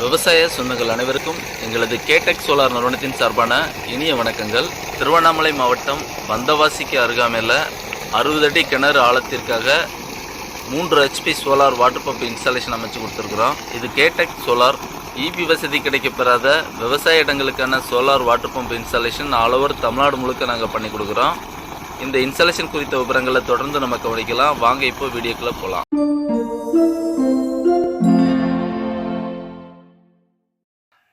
விவசாய சொந்தங்கள் அனைவருக்கும் எங்களது கேடெக் சோலார் நிறுவனத்தின் சார்பான இனிய வணக்கங்கள். திருவண்ணாமலை மாவட்டம் வந்தவாசிக்கு அருகாமையில் அறுபது அடி கிணறு ஆழத்திற்காக மூன்று HP solar water pump installation அமைச்சு கொடுத்துருக்குறோம். இது கேடெக் சோலார். இபி வசதி கிடைக்கப்பெறாத விவசாய இடங்களுக்கான solar water pump installation all over Tamil Nadu முழுக்க நாங்கள் பண்ணி கொடுக்குறோம். இந்த இன்ஸ்டாலேஷன் குறித்த விவரங்களை தொடர்ந்து நம்ம கவனிக்கலாம். வாங்க இப்போ வீடியோக்குள்ளே போகலாம்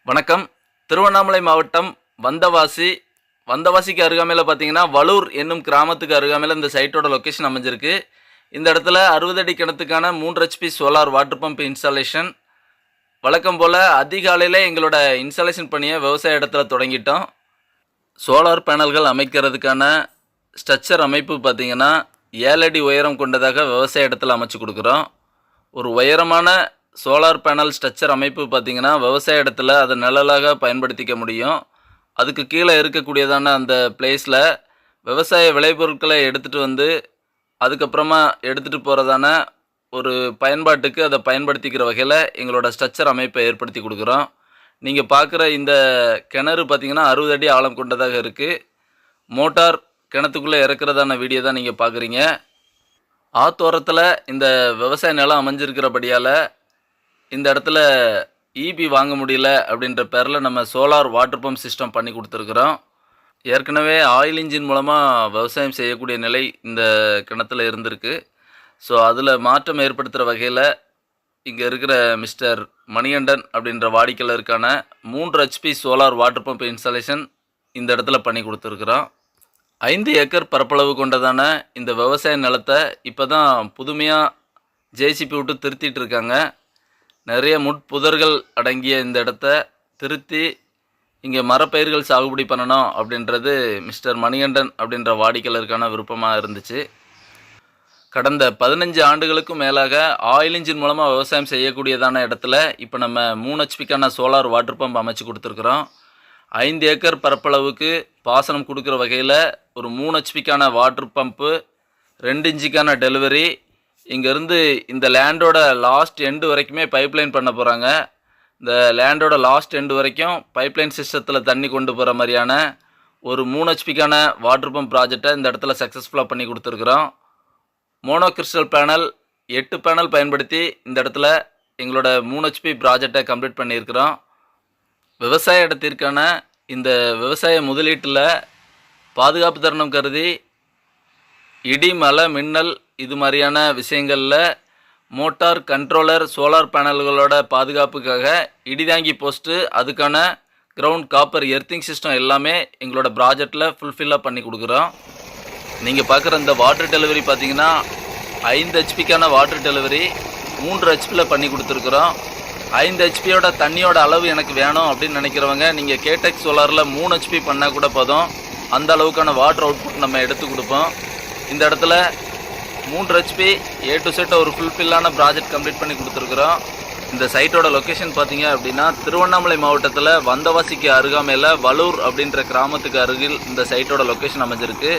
வணக்கம். திருவண்ணாமலை மாவட்டம் வந்தவாசி. வந்தவாசிக்கு அருகாமையில் பார்த்தீங்கன்னா வலூர் என்னும் கிராமத்துக்கு அருகாமையில் இந்த சைட்டோட லொக்கேஷன் அமைஞ்சிருக்கு. இந்த இடத்துல அறுபது அடி கிணத்துக்கான மூன்று HP solar water pump installation வழக்கம் போல் அதிகாலையில் எங்களோட இன்ஸ்டாலேஷன் பணியை விவசாய இடத்துல தொடங்கிட்டோம். சோலார் பேனல்கள் அமைக்கிறதுக்கான ஸ்ட்ரக்சர் அமைப்பு பார்த்திங்கன்னா ஏழடி உயரம் கொண்டதாக விவசாய இடத்துல அமைச்சு கொடுக்குறோம். ஒரு உயரமான சோலார் பேனல் ஸ்ட்ரக்சர் அமைப்பு பார்த்திங்கன்னா விவசாய இடத்துல அதை நிழலாக பயன்படுத்திக்க முடியும். அதுக்கு கீழே இருக்கக்கூடியதான அந்த பிளேஸில் விவசாய விளைபொருட்களை எடுத்துகிட்டு வந்து அதுக்கப்புறமா எடுத்துகிட்டு போகிறதான ஒரு பயன்பாட்டுக்கு அதை பயன்படுத்திக்கிற வகையில் எங்களோட ஸ்ட்ரக்சர் அமைப்பை ஏற்படுத்தி கொடுக்குறோம். நீங்கள் பார்க்குற இந்த கிணறு பார்த்திங்கன்னா அறுபது அடி ஆழம் கொண்டதாக இருக்குது மோட்டார் கிணத்துக்குள்ளே இறக்குறதான வீடியோ தான் நீங்கள் பார்க்குறீங்க. ஆத்தோரத்தில் இந்த விவசாய நிலம் அமைஞ்சிருக்கிறபடியால் இந்த இடத்துல இபி வாங்க முடியல அப்படின்ற பேரில் நம்ம சோலார் வாட்டர் பம்ப் சிஸ்டம் பண்ணி கொடுத்துருக்குறோம். ஏற்கனவே ஆயில் இன்ஜின் மூலமாக விவசாயம் செய்யக்கூடிய நிலை இந்த கிணத்துல இருந்திருக்கு. ஸோ அதில் மாற்றம் ஏற்படுத்துகிற வகையில் இங்கே இருக்கிற மிஸ்டர் மணிகண்டன் அப்படின்ற வாடிக்கையாளருக்கான மூன்று HP solar water pump installation இந்த இடத்துல பண்ணி கொடுத்துருக்குறோம். ஐந்து ஏக்கர் பரப்பளவு கொண்டதான இந்த விவசாய நிலத்தை இப்போ தான் புதுமையாக ஜேசிபி விட்டு திருத்திட்டு இருக்காங்க. நிறைய முட்புதர்கள் அடங்கிய இந்த இடத்த திருத்தி இங்கே மரப்பயிர்கள் சாகுபடி பண்ணணும் அப்படின்றது மிஸ்டர் மணிகண்டன் அப்படின்ற வாடிக்கையாளருக்கான விருப்பமாக இருந்துச்சு. கடந்த பதினஞ்சு ஆண்டுகளுக்கும் மேலாக ஆயில் இன்ஜின் மூலமாக விவசாயம் செய்யக்கூடியதான இடத்துல இப்போ நம்ம மூணு ஹெச்பிக்கான சோலார் வாட்டர் பம்ப் அமைச்சு கொடுத்துருக்குறோம். ஐந்து ஏக்கர் பரப்பளவுக்கு பாசனம் கொடுக்குற வகையில் ஒரு மூணு ஹெச்பிக்கான வாட்டர் பம்ப்பு ரெண்டு இன்ச்சுக்கான டெலிவரி இங்கேருந்து இந்த லேண்டோட லாஸ்ட் எண்டு வரைக்குமே பைப்லைன் பண்ண போகிறாங்க இந்த லேண்டோட லாஸ்ட் எண்டு வரைக்கும் பைப்லைன் சிஸ்டத்தில் தண்ணி கொண்டு போகிற மாதிரியான ஒரு மூணு ஹெச்பிக்கான வாட்டர் பம்ப் ப்ராஜெக்டை இந்த இடத்துல சக்ஸஸ்ஃபுல்லாக பண்ணி கொடுத்துருக்குறோம். மோனோ கிறிஸ்டல் பேனல் எட்டு பேனல் பயன்படுத்தி இந்த இடத்துல எங்களோட மூணு ஹெச்பி ப்ராஜெக்டை கம்ப்ளீட் பண்ணியிருக்கிறோம். விவசாய இடத்திற்கான இந்த விவசாய முதலீட்டில் பாதுகாப்பு தருணம் கருதி இடி மலை மின்னல் இது மாதிரியான விஷயங்களில் மோட்டார் கண்ட்ரோலர் சோலார் பேனல்களோட பாதுகாப்புக்காக இடிதாங்கி போஸ்ட்டு அதுக்கான கிரவுண்ட் காப்பர் எர்த்திங் சிஸ்டம் எல்லாமே எங்களோட ப்ராஜெக்டில் ஃபுல்ஃபில்லாக பண்ணி கொடுக்குறோம். நீங்கள் பார்க்குற இந்த வாட்டர் டெலிவரி பார்த்தீங்கன்னா ஐந்து ஹெச்பிக்கான வாட்டர் டெலிவரி மூன்று ஹெச்பியில் பண்ணி கொடுத்துருக்குறோம். ஐந்து ஹெச்பியோட தண்ணியோட அளவு எனக்கு வேணும் அப்படின்னு நினைக்கிறவங்க நீங்கள் கேடெக் சோலாரில் மூணு ஹெச்பி பண்ணால் கூட போதும். அந்த அளவுக்கான வாட்டர் அவுட்புட் நம்ம எடுத்து கொடுப்போம். இந்த இடத்துல மூன்று ஹெச்பி ஏ டு செட் ஒரு ஃபுல்ஃபில்லான ப்ராஜெக்ட் கம்ப்ளீட் பண்ணி கொடுத்துருக்குறோம். இந்த சைட்டோட லொக்கேஷன் பார்த்தீங்க அப்படின்னா திருவண்ணாமலை மாவட்டத்தில் வந்தவாசிக்கு அருகாமையில் வலூர் அப்படின்ற கிராமத்துக்கு அருகில் இந்த சைட்டோட லொக்கேஷன் அமைஞ்சிருக்கு.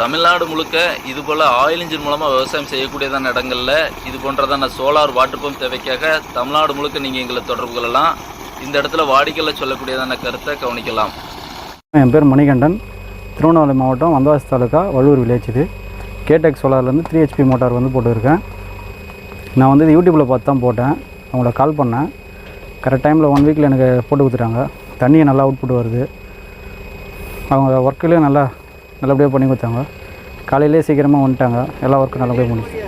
தமிழ்நாடு முழுக்க இது போல் ஆயில் இன்ஜின் மூலமாக விவசாயம் செய்யக்கூடியதான இடங்களில் இது போன்றதான சோலார் வாட்டர் பம்ப் தேவைக்காக தமிழ்நாடு முழுக்க நீங்கள் எங்களை தொடர்பு கொள்ளலாம். இந்த இடத்துல வாடிக்கையில் சொல்லக்கூடியதான கருத்தை கவனிக்கலாம். என் பேர் மணிகண்டன். திருவண்ணாமலை மாவட்டம் வந்தவாசி தாலுக்கா வள்ளூர் வில்லேஜ் இது. கேடெக் சோலார்லேருந்து த்ரீ ஹெச்பி மோட்டார் வந்து போட்டுருக்கேன். நான் வந்து இது யூடியூப்பில் பார்த்து தான் போட்டேன். அவங்கள கால் பண்ணேன். கரெக்ட் டைமில் ஒன் வீக்கில் எனக்கு போட்டு கொடுத்துட்டாங்க. தண்ணியை நல்லா அவுட்புட் வருது. அவங்க ஒர்க்குலேயும் நல்லா நல்லபடியாக பண்ணி கொடுத்தாங்க. காலையிலே சீக்கிரமாக வந்துட்டாங்க. எல்லா ஒர்க்கும் நல்லபடியாக முடிச்சு